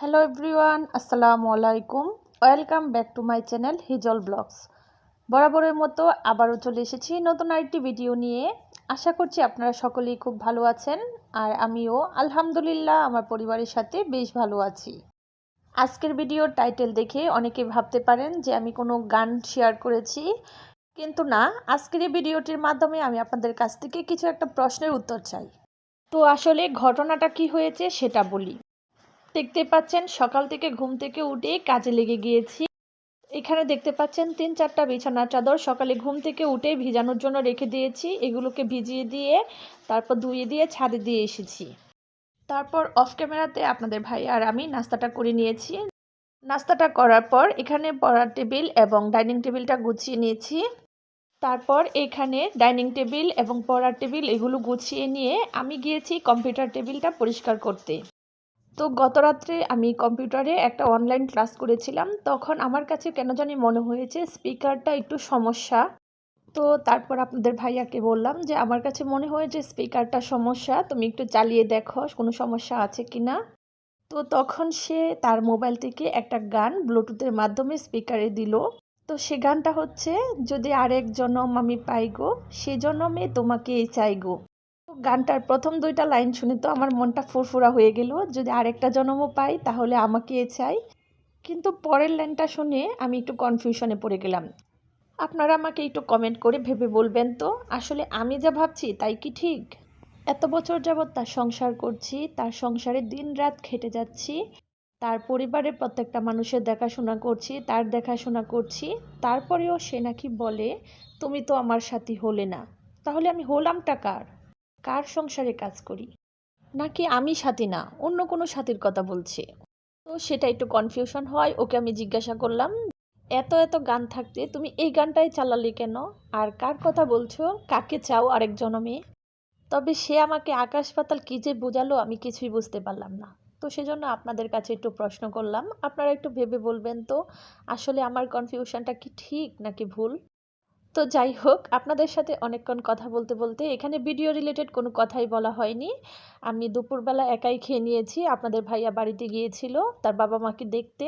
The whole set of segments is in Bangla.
হ্যালো এভরিওয়ান আসসালামু আলাইকুম welcome back to my channel Hijal blogs বরাবরের মতো আবারও চলে এসেছি নতুন আরেকটি ভিডিও নিয়ে। আশা করছি আপনারা সকলেই খুব ভালো আছেন, আর আমিও আলহামদুলিল্লাহ, আমার পরিবারের সাথে বেশ ভালো আছি। আজকের ভিডিওর টাইটেল দেখে অনেকে ভাবতে পারেন যে আমি কোনো গান শেয়ার করেছি, কিন্তু না, আজকের এই ভিডিওটির মাধ্যমে আমি আপনাদের কাছ থেকে কিছু একটা প্রশ্নের উত্তর চাই। তো আসলে ঘটনাটা কি হয়েছে সেটা বলি। দেখতে পাচ্ছেন, সকাল থেকে ঘুম থেকে উঠে কাজে লেগে গিয়েছি। এখানে দেখতে পাচ্ছেন, তিন চারটা বিছানার চাদর সকালে ঘুম থেকে উঠে ভিজানোর জন্য রেখে দিয়েছি। এগুলোকে ভিজিয়ে দিয়ে, তারপর ধুয়ে দিয়ে ছাদে দিয়ে এসেছি। তারপর অফ ক্যামেরাতে আপনাদের ভাই আর আমি নাস্তাটা করে নিয়েছি। নাস্তাটা করার পর এখানে পড়ার টেবিল এবং ডাইনিং টেবিলটা গুছিয়ে নিয়েছি। তারপর এখানে ডাইনিং টেবিল এবং পড়ার টেবিল এগুলো গুছিয়ে নিয়ে আমি গিয়েছি কম্পিউটার টেবিলটা পরিষ্কার করতে। তো গত রাত্রে আমি কম্পিউটারে একটা অনলাইন ক্লাস করেছিলাম। তখন আমার কাছে কেন জানি মনে হয়েছে স্পিকারটা একটু সমস্যা। তো তারপর আপনাদের ভাইয়াকে বললাম যে, আমার কাছে মনে হয়েছে স্পিকারটা সমস্যা। তুমি একটু চালিয়ে দেখো কোনো সমস্যা আছে কি না তো তখন সে তার মোবাইল থেকে একটা গান ব্লুটুথের মাধ্যমে স্পিকারে দিল। তো সে গানটা হচ্ছে, যদি আরেক জনম আমি পাই গো সে জনমে তোমাকে চাই গো গানটার প্রথম দুইটা লাইন শুনে তো আমার মনটা ফুরফুরা হয়ে গেল। যদি আরেকটা জন্মও পাই, তাহলে আমাকে এ চাই। কিন্তু পরের লাইনটা শুনে আমি একটু কনফিউশনে পড়ে গেলাম। আপনারা আমাকে একটু কমেন্ট করে ভেবে বলবেন তো, আসলে আমি যা ভাবছি তাই কি ঠিক? এত বছর যাবৎ তার সংসার করছি, তার সংসারে দিন রাত খেটে যাচ্ছি, তার পরিবারের প্রত্যেকটা মানুষের দেখাশোনা করছি, তার দেখাশোনা করছি, তারপরেও সে নাকি বলে, তুমি তো আমার সাথী হলে না। তাহলে আমি হলাম টাকার কার সংসারে কাজ করি? নাকি আমি সাথী না, অন্য কোনো সাথীর কথা বলছে? তো সেটা একটু কনফিউশন হয়, ওকে আমি জিজ্ঞাসা করলাম, এত এত গান থাকতে তুমি এই গানটাই চালালে কেন? আর কার কথা বলছো? কাকে চাও আরেক জনমে তবে সে আমাকে আকাশ পাতাল কী যে বোঝালো আমি কিছুই বুঝতে পারলাম না। তো সেজন্য আপনাদের কাছে একটু প্রশ্ন করলাম, আপনারা একটু ভেবে বলবেন তো, আসলে আমার কনফিউশনটা কি ঠিক নাকি ভুল? তো যাই হোক, আপনাদের সাথে অনেকক্ষণ কথা বলতে বলতে এখানে ভিডিও রিলেটেড কোনো কথাই বলা হয়নি। আমি দুপুরবেলা একাই খেয়ে নিয়েছি। আপনাদের ভাইয়া বাড়িতে গিয়েছিল, তার বাবা মাকে দেখতে।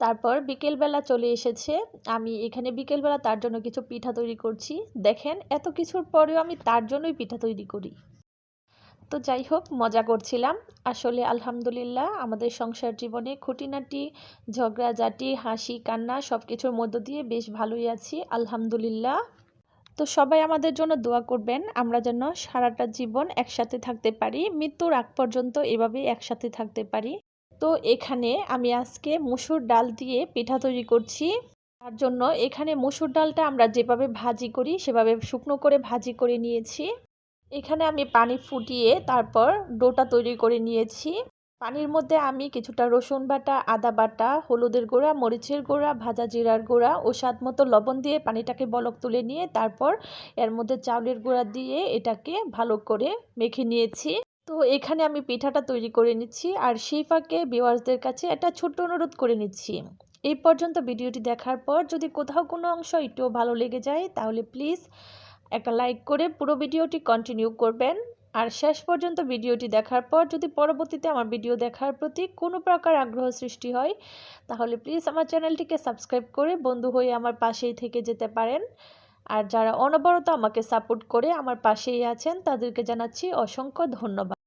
তারপর বিকেলবেলা চলে এসেছে। আমি এখানে বিকেলবেলা তার জন্য কিছু পিঠা তৈরি করছি। দেখেন, এত কিছুর পরেও আমি তার জন্যই পিঠা তৈরি করি। তো যাই হোক, মজা করছিলাম। আসলে আলহামদুলিল্লাহ আমাদের সংসার জীবনে খুঁটিনাটি, ঝগড়াঝাটি, হাসি, কান্না সব কিছুর মধ্য দিয়ে বেশ ভালোই আছি, আলহামদুলিল্লাহ। তো সবাই আমাদের জন্য দোয়া করবেন, আমরা যেন সারাটা জীবন একসাথে থাকতে পারি, মৃত্যুর আগ পর্যন্ত এভাবেই একসাথে থাকতে পারি। তো এখানে আমি আজকে মুসুর ডাল দিয়ে পিঠা তৈরি করছি। তার জন্য এখানে মুসুর ডালটা আমরা যেভাবে ভাজি করি, সেভাবে শুকনো করে ভাজি করে নিয়েছি। এখানে আমি পানি ফুটিয়ে তারপর ডোটা তৈরি করে নিয়েছি। পানির মধ্যে আমি কিছুটা রসুন বাটা, আদা বাটা, হলুদের গুঁড়া, মরিচের গুঁড়া, ভাজা জিরার গুঁড়া ও স্বাদ মতো লবণ দিয়ে পানিটাকে বলক তুলে নিয়ে তারপর এর মধ্যে চাউলের গুঁড়া দিয়ে এটাকে ভালো করে মেখে নিয়েছি। তো এখানে আমি পিঠাটা তৈরি করে নিচ্ছি আর সেই ফাঁকে বিওয়ার্সদের কাছে একটা ছোট্ট অনুরোধ করে নিচ্ছি। এই পর্যন্ত ভিডিওটি দেখার পর যদি কোথাও কোনো অংশ একটু ভালো লেগে যায় তাহলে প্লিজ একটা লাইক করে পুরো ভিডিওটি কন্টিনিউ করবেন। আর শেষ পর্যন্ত ভিডিওটি দেখার পর যদি পরবর্তীতে আমার ভিডিও দেখার প্রতি কোনো প্রকার আগ্রহ সৃষ্টি হয়, তাহলে প্লিজ আমার চ্যানেলটিকে সাবস্ক্রাইব করে বন্ধু হয়ে আমার পাশেই থেকে যেতে পারেন। আর যারা অনবরত আমাকে সাপোর্ট করে আমার পাশেই আছেন, তাদেরকে জানাচ্ছি অসংখ্য ধন্যবাদ।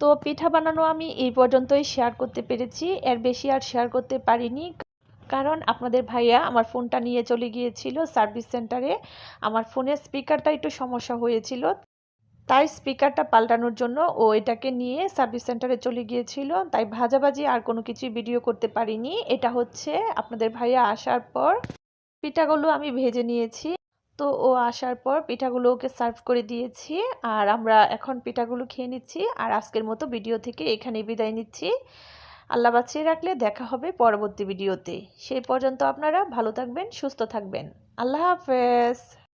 তো পিঠা বানানো আমি এই পর্যন্তই শেয়ার করতে পেরেছি। এর বেশি আর শেয়ার করতে পারিনি। কারণ আপনাদের ভাইয়া আমার ফোনটা নিয়ে চলে গিয়েছিল সার্ভিস সেন্টারে। আমার ফোনের স্পিকারটা একটু সমস্যা হয়েছিল। তাই স্পিকারটা পাল্টানোর জন্য ও এটাকে নিয়ে সার্ভিস সেন্টারে চলে গিয়েছিল। তাই ভাজাভাজি আর কোনো কিছুই ভিডিও করতে পারিনি। এটা হচ্ছে আপনাদের ভাইয়া আসার পর পিঠাগুলো আমি ভেজে নিয়েছি। তো ও আসার পর পিঠাগুলো ওকে সার্ভ করে দিয়েছি আর আমরা এখন পিঠাগুলো খেয়ে নিচ্ছি। আর আজকের মতো ভিডিও থেকে এখানেই বিদায় নিচ্ছি। আল্লাহ বাঁচিয়ে রাখলে দেখা হবে পরবর্তী ভিডিওতে। সেই পর্যন্ত আপনারা ভালো থাকবেন, সুস্থ থাকবেন। আল্লাহ হাফেজ।